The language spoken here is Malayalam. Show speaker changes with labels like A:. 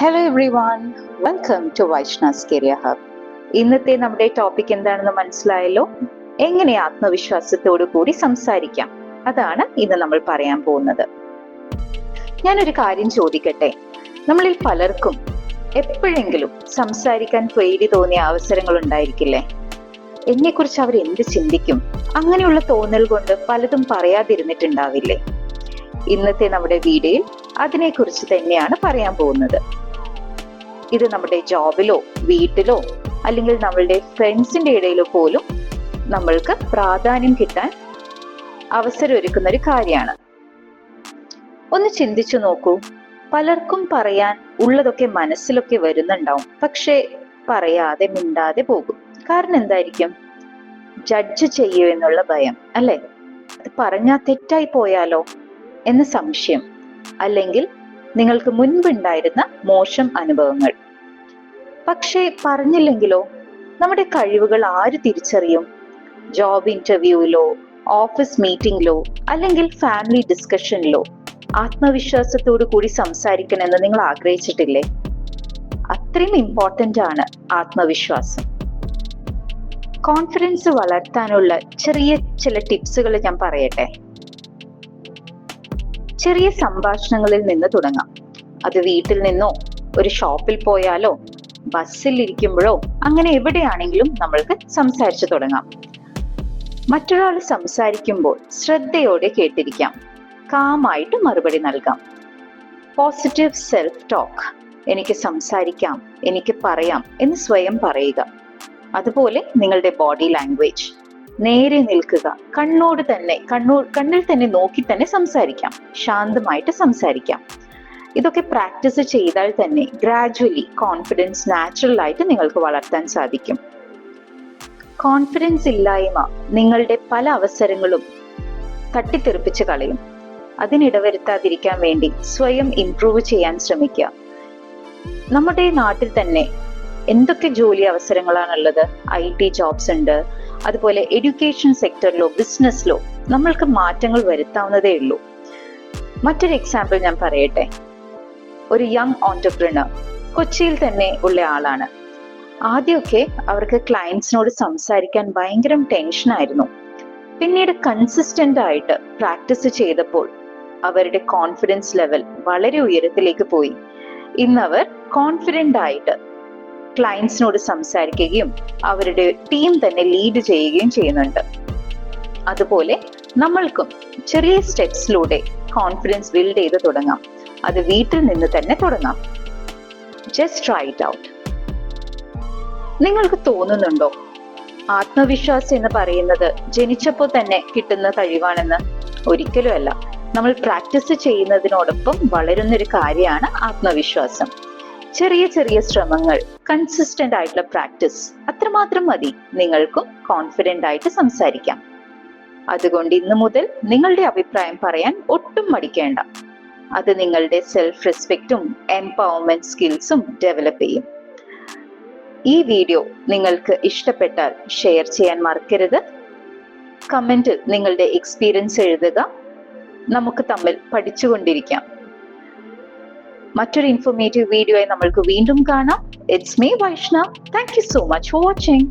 A: Hello everyone welcome to Vaishna's career hub ഇന്നത്തെ നമ്മുടെ ടോപ്പിക് എന്താണെന്ന് മനസ്സിലായല്ലോ? എങ്ങനെ ആത്മവിശ്വാസത്തോടു കൂടി സംസാരിക്കാം. അതാണ് ഇന്ന് നമ്മൾ പറയാൻ പോകുന്നത്. ഞാനൊരു കാര്യം ചോദിക്കട്ടെ? നമ്മളിൽ പലർക്കും എപ്പോഴെങ്കിലും സംസാരിക്കാൻ പേടി തോന്നിയ അവസരങ്ങൾ ഉണ്ടായിരിക്കില്ലേ? എന്നെക്കുറിച്ച് അവർ എന്ത് ചിന്തിക്കും? അങ്ങനെയുള്ള തോന്നൽ കൊണ്ട് പലതും പറയാതിരുന്നിട്ടുണ്ടാവില്ലേ? ഇന്നത്തെ നമ്മുടെ വീഡിയോയിൽ അതിനെക്കുറിച്ച് തന്നെയാണ് പറയാൻ പോകുന്നത്. ഇത് നമ്മുടെ ജോബിലോ വീട്ടിലോ അല്ലെങ്കിൽ നമ്മളുടെ ഫ്രണ്ട്സിന്റെ ഇടയിലോ പോലും നമ്മൾക്ക് പ്രാധാന്യം കിട്ടാൻ അവസരം ഒരുക്കുന്ന ഒരു കാര്യമാണ്. ഒന്ന് ചിന്തിച്ചു നോക്കൂ. പലർക്കും പറയാൻ ഉള്ളതൊക്കെ മനസ്സിലൊക്കെ വരുന്നുണ്ടാവും. പക്ഷേ പറയാതെ മിണ്ടാതെ പോകും. കാരണം എന്തായിരിക്കും? ജഡ്ജ് ചെയ്യൂ എന്നുള്ള ഭയം അല്ലെ? അത് പറഞ്ഞാൽ തെറ്റായി പോയാലോ? എന്ന സംശയം. അല്ലെങ്കിൽ നിങ്ങൾക്ക് മുൻപുണ്ടായിരുന്ന മോശം അനുഭവങ്ങൾ. പക്ഷേ പറഞ്ഞില്ലെങ്കിലോ? നമ്മുടെ കഴിവുകൾ ആര് തിരിച്ചറിയും? ജോബ് ഇന്റർവ്യൂവിലോ ഓഫീസ് മീറ്റിംഗിലോ അല്ലെങ്കിൽ ഫാമിലി ഡിസ്കഷനിലോ ആത്മവിശ്വാസത്തോടു കൂടി സംസാരിക്കണമെന്ന് നിങ്ങൾ ആഗ്രഹിച്ചിട്ടില്ലേ? അത്രയും ഇമ്പോർട്ടന്റ് ആണ് ആത്മവിശ്വാസം. കോൺഫിഡൻസ് വളർത്താനുള്ള ചെറിയ ചില ടിപ്സുകൾ ഞാൻ പറയട്ടെ. ചെറിയ സംഭാഷണങ്ങളിൽ നിന്ന് തുടങ്ങാം. അത് വീട്ടിൽ നിന്നോ ഒരു ഷോപ്പിൽ പോയാലോ ബസ്സിൽ ഇരിക്കുമ്പോഴോ അങ്ങനെ എവിടെയാണെങ്കിലും നമ്മൾക്ക് സംസാരിച്ചു തുടങ്ങാം. മറ്റൊരാൾ സംസാരിക്കുമ്പോൾ ശ്രദ്ധയോടെ കേട്ടിരിക്കാം. കാമായിട്ട് മറുപടി നൽകാം. പോസിറ്റീവ് സെൽഫ് ടോക്ക് എനിക്ക് സംസാരിക്കാം എനിക്ക് പറയാം എന്ന് സ്വയം പറയുക. അതുപോലെ നിങ്ങളുടെ ബോഡി ലാംഗ്വേജ് നേരെ നിൽക്കുക. കണ്ണോട് തന്നെ കണ്ണോ കണ്ണിൽ തന്നെ നോക്കി തന്നെ സംസാരിക്കാം. ശാന്തമായിട്ട് സംസാരിക്കാം. ഇതൊക്കെ പ്രാക്ടീസ് ചെയ്താൽ തന്നെ ഗ്രാജുവലി കോൺഫിഡൻസ് നാച്ചുറൽ ആയിട്ട് നിങ്ങൾക്ക് വളർത്താൻ സാധിക്കും. കോൺഫിഡൻസ് ഇല്ലായ്മ നിങ്ങളുടെ പല അവസരങ്ങളും തട്ടിത്തെറിപ്പിച്ച് കളയും. അതിനിടവരുത്താതിരിക്കാൻ വേണ്ടി സ്വയം ഇംപ്രൂവ് ചെയ്യാൻ ശ്രമിക്കുക. നമ്മുടെ നാട്ടിൽ തന്നെ എന്തൊക്കെ ജോലി അവസരങ്ങളാണുള്ളത്? ഐ ടി ജോബ്സ് ഉണ്ട്. അതുപോലെ എഡ്യൂക്കേഷൻ സെക്ടറിലോ ബിസിനസ്സിലോ നമ്മൾക്ക് മാറ്റങ്ങൾ വരുത്താവുന്നതേ ഉള്ളൂ. മറ്റൊരു എക്സാമ്പിൾ ഞാൻ പറയട്ടെ. ഒരു യങ് ഓണ്ടർപ്രണർ കൊച്ചിയിൽ തന്നെ ഉള്ള ആളാണ്. ആദ്യമൊക്കെ അവർക്ക് ക്ലയൻസിനോട് സംസാരിക്കാൻ ഭയങ്കര ടെൻഷൻ ആയിരുന്നു. പിന്നീട് കൺസിസ്റ്റന്റ് ആയിട്ട് പ്രാക്ടീസ് ചെയ്തപ്പോൾ അവരുടെ കോൺഫിഡൻസ് ലെവൽ വളരെ ഉയരത്തിലേക്ക് പോയി. ഇന്നവർ അവർ കോൺഫിഡന്റ് ആയിട്ട് ക്ലയൻസിനോട് സംസാരിക്കുകയും അവരുടെ ടീം തന്നെ ലീഡ് ചെയ്യുകയും ചെയ്യുന്നുണ്ട്. അതുപോലെ നമ്മൾക്കും ചെറിയ സ്റ്റെപ്സിലൂടെ കോൺഫിഡൻസ് ബിൽഡ് ചെയ്ത് തുടങ്ങാം. അത് വീട്ടിൽ നിന്ന് തന്നെ തുടങ്ങാം. ജസ്റ്റ് ട്രൈ ഇറ്റ് ഔട്ട് നിങ്ങൾക്ക് തോന്നുന്നുണ്ടോ? ആത്മവിശ്വാസം എന്ന് പറയുന്നത് ജനിച്ചപ്പോൾ തന്നെ കിട്ടുന്ന കഴിവാണെന്ന്? ഒരിക്കലുമല്ല. നമ്മൾ പ്രാക്ടീസ് ചെയ്യുന്നതിനോടൊപ്പം വളരുന്നൊരു കാര്യമാണ് ആത്മവിശ്വാസം. ചെറിയ ചെറിയ ശ്രമങ്ങൾ കൺസിസ്റ്റന്റ് ആയിട്ടുള്ള പ്രാക്ടീസ് അത്രമാത്രം മതി നിങ്ങൾക്കും കോൺഫിഡന്റ് ആയിട്ട് സംസാരിക്കാം. അതുകൊണ്ട് ഇന്ന് മുതൽ നിങ്ങളുടെ അഭിപ്രായം പറയാൻ ഒട്ടും മടിക്കേണ്ട. അത് നിങ്ങളുടെ സെൽഫ് റെസ്പെക്റ്റും എംപവർമെന്റ് സ്കിൽസും ഡെവലപ്പ് ചെയ്യും. ഈ വീഡിയോ നിങ്ങൾക്ക് ഇഷ്ടപ്പെട്ടാൽ ഷെയർ ചെയ്യാൻ മറക്കരുത്. കമന്റിൽ നിങ്ങളുടെ എക്സ്പീരിയൻസ് എഴുതുക. നമുക്ക് തമ്മിൽ പഠിച്ചുകൊണ്ടിരിക്കാം. മറ്റൊരു ഇൻഫോർമേറ്റീവ് വീഡിയോ ആയി നമ്മൾക്ക് വീണ്ടും കാണാം. It's me Vaishnav thank you so much for watching